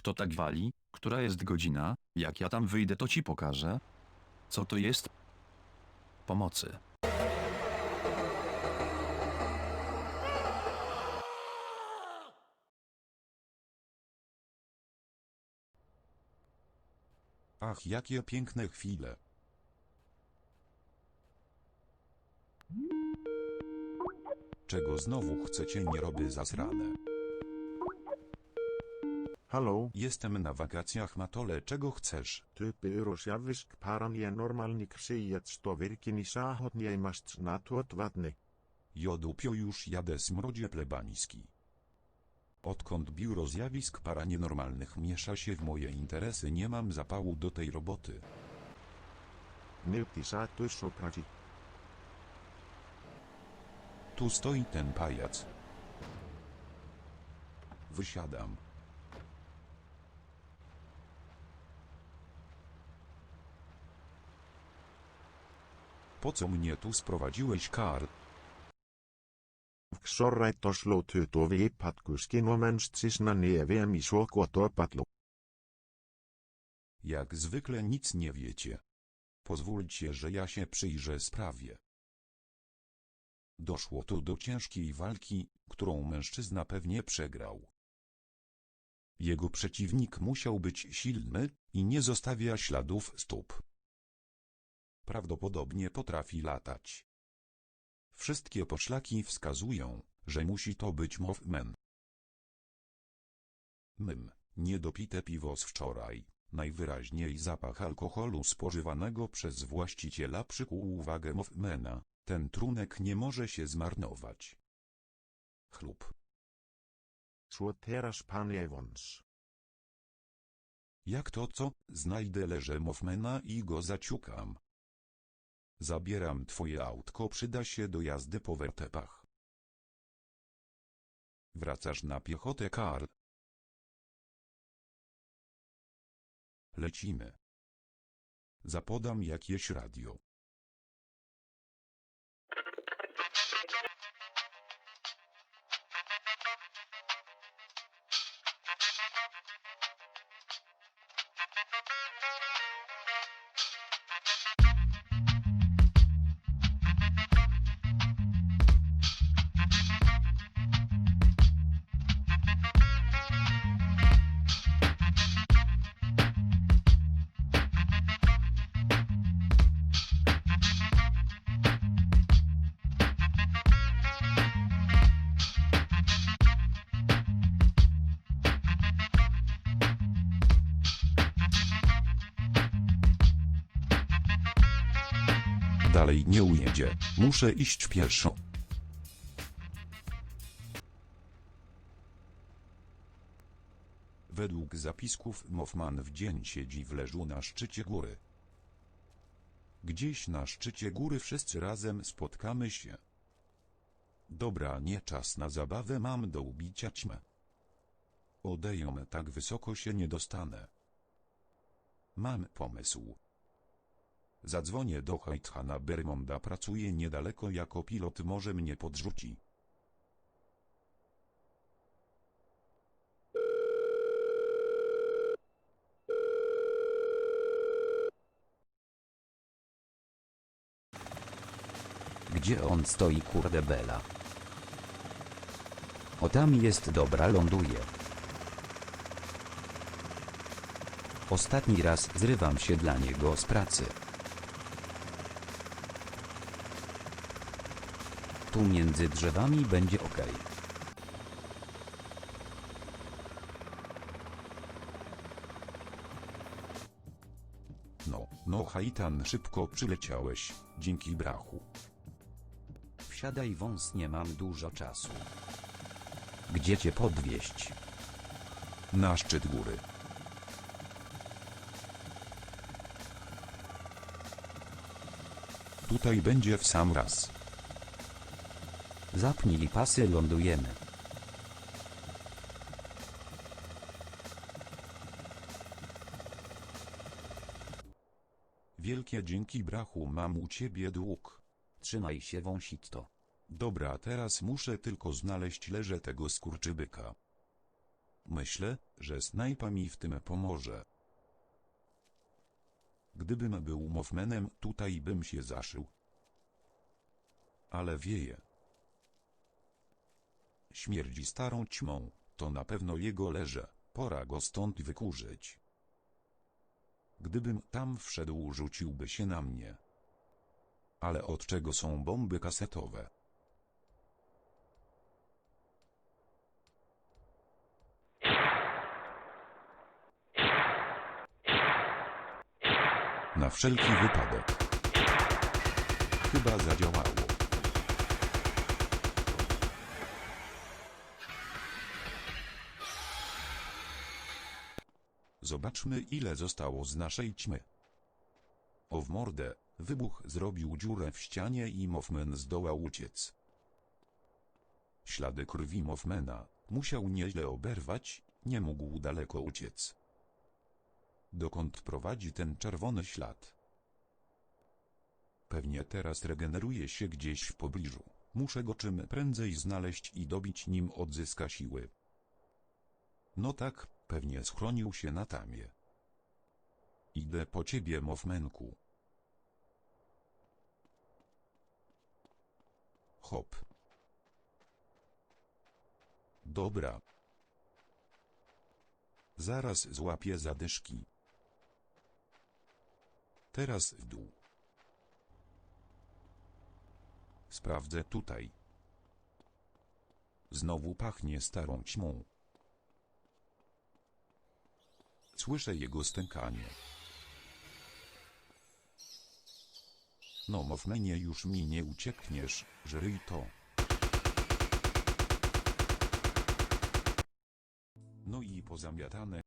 Kto tak wali? Która jest godzina? Jak ja tam wyjdę, to ci pokażę. Co to jest? Pomocy. Ach, jakie piękne chwile. Czego znowu chcecie nie roby zasrane? Halló, Jestem na wakacjach Matole, czego chcesz? typpi yrusjavisk paranie normalnik sijetsto virkini saahotniemast natuot vatni. Jodupio już jadę smrodzie plebański. Odkąd biuro zjawisk paranienormalnych miesza się w moje interesy nie mam zapału do tej roboty. Nilti saattuissoprasi. Tu stoi ten pajac. Wysiadam. Po co mnie tu sprowadziłeś, Karl? Sorraittos luutyy tuo viipatkuskin omenst sisna nieviemi suokua tuopatlu. Jak zwykle nic nie wiecie. Pozwólcie, że ja się przyjrzę sprawie. Doszło tu do ciężkiej walki, którą mężczyzna pewnie przegrał. Jego przeciwnik musiał być silny i nie zostawia śladów stóp. Prawdopodobnie potrafi latać. Wszystkie poszlaki wskazują, że musi to być Mothman. Mym, niedopite piwo z wczoraj. Najwyraźniej zapach alkoholu spożywanego przez właściciela przykuł uwagę Mothmana. Ten trunek nie może się zmarnować. Chlub. Suo teras panievons. Jak to co? Znajdę leże Mothmana i go zaciukam. Zabieram twoje autko, przyda się do jazdy po wertepach. Wracasz na piechotę, Karl. Lecimy. Zapodam jakieś radio. Dalej nie ujedzie. Muszę iść pieszo. Według zapisków Mothman w dzień siedzi w leżu na szczycie góry. Gdzieś na szczycie góry wszyscy razem spotkamy się. Dobra, nie czas na zabawę, mam do ubicia ćmę. Odeją tak wysoko się nie dostanę. Mam pomysł. Zadzwonię do Heithana Bermonda, pracuje niedaleko jako pilot, może mnie podrzuci. Gdzie on stoi kurde bela? O tam jest dobra ląduje. Ostatni raz zrywam się dla niego z pracy. Tu między drzewami będzie ok. No, no Haitan, szybko przyleciałeś, dzięki brachu. Wsiadaj wąs, nie mam dużo czasu. Gdzie cię podwieźć? Na szczyt góry. Tutaj będzie w sam raz. Zapnij pasy, lądujemy. Wielkie dzięki brachu, mam u ciebie dług. Trzymaj się wąsitto. Dobra, teraz muszę tylko znaleźć leże tego skurczybyka. Myślę, że snajpa mi w tym pomoże. Gdybym był Mothmanem, tutaj bym się zaszył. Ale wieje. Śmierdzi starą ćmą, to na pewno jego leże, pora go stąd wykurzyć. Gdybym tam wszedł, rzuciłby się na mnie. Ale od czego są bomby kasetowe? Na wszelki wypadek. Chyba zadziałało. Zobaczmy ile zostało z naszej ćmy. O w mordę, wybuch zrobił dziurę w ścianie i Mothman zdołał uciec. Ślady krwi Mothmana, musiał nieźle oberwać, nie mógł daleko uciec. Dokąd prowadzi ten czerwony ślad? Pewnie teraz regeneruje się gdzieś w pobliżu. Muszę go czym prędzej znaleźć i dobić nim odzyska siły. No tak, pewnie schronił się na tamie. Idę po ciebie, Mothmanku. Hop. Dobra. Zaraz złapię zadyszki. Teraz w dół. Sprawdzę tutaj. Znowu pachnie starą ćmą. Słyszę jego stękanie. No Mothmanie już mi nie uciekniesz, żryj to. No i pozamiatane